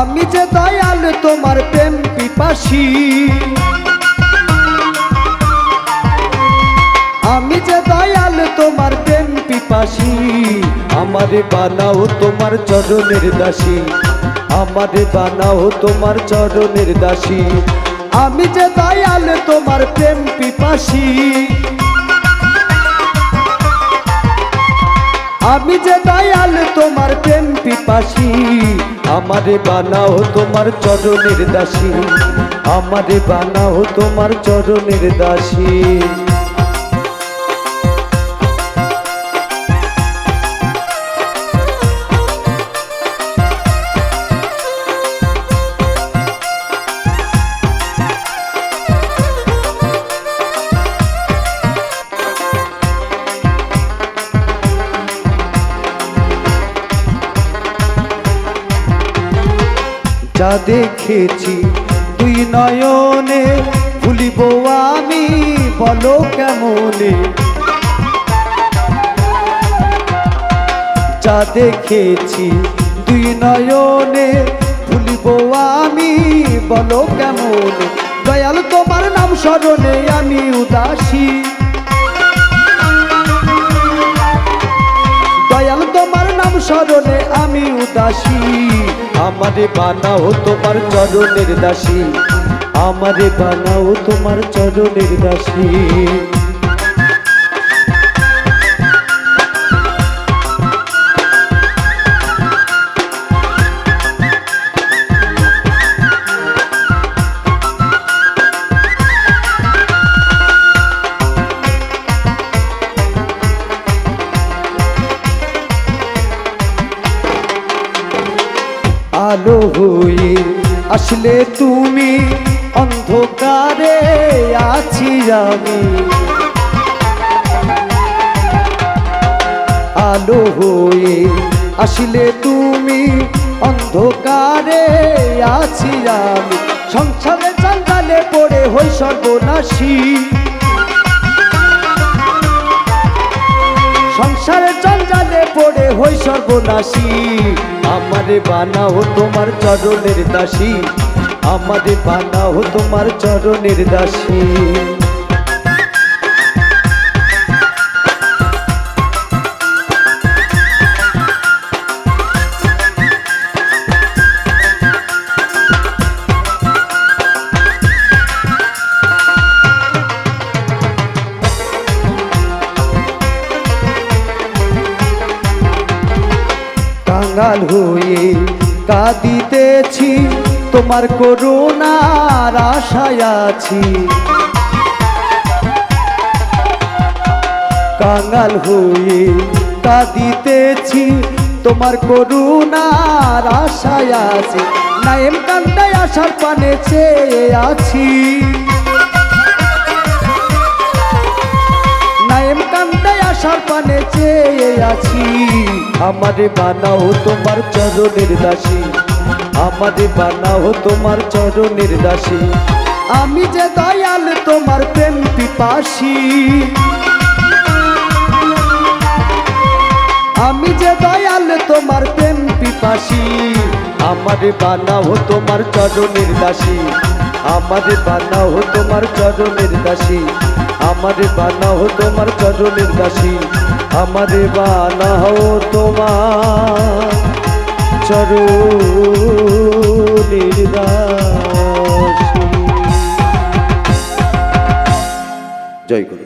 আমি যে দয়াল তোমার প্রেম পিপাসী। আমি যে দয়াল তোমার প্রেম পিপাসী। আমার বানাও তোমার চরণের দাসী। আমার বানাও তোমার চরণের দাসী। আমি যে দয়াল তোমার প্রেম পিপাসী। আমি যে দয়াল তোমার প্রেম পিপাসী, আমারে বানাও তোমার চরণের দাসী, আমারে বানাও তোমার চরণের দাসী। যা দেখেছি তুই নয়নে ভুলিব আমি, বলো কেমনে? যা দেখেছি তুই নয়নে ভুলিব আমি, বলো কেমনে? দয়াল তোমার নাম স্মরণে আমি উদাসী। দয়াল তোমার নাম স্মরণে আমি উদাসী। আমারে বানাও তোমার চরণের দাসী। আমারে বানাও তোমার চরণের দাসী। আলো হয়ে আসলে তুমি অন্ধকারে আছি আমি। আলো হয়ে আসলে তুমি অন্ধকারে আছি আমি। সংসারে জঙ্গলে পড়ে হই সর্বনাশী। সংসারে জঞ্জালে পড়ে হই সর্বনাশী। আমারে বানাও তোমার চরণের দাসী। আমারে বানাও তোমার চরণের দাসী। কাঙ্গাল হয়ে কাঁদিতেছি, তোমার করুণার আশায় আছি। কাঙ্গাল হয়ে কাঁদিতেছি, তোমার করুণার আশায় আছি। নাইম কান্দায় আসার পানে চেয়ে আছি। নাইম কান্দায় আসার পানে চেয়ে আছি। আমারে বানাও তোমার চরণের দাসী। আমারে বানাও তোমার চরণের দাসী। আমি যে দয়াল, তোমার প্রেম পিপাসী আমি যে দয়াল, তোমার প্রেম পিপাসী আমারে বানাও তোমার চরণের দাসী। আমারে বানাও তোমার চরণের দাসী। আমারে বানাও তোমার চরণের দাসী আমারে বানাও তোমার চরণের জয় গুরু।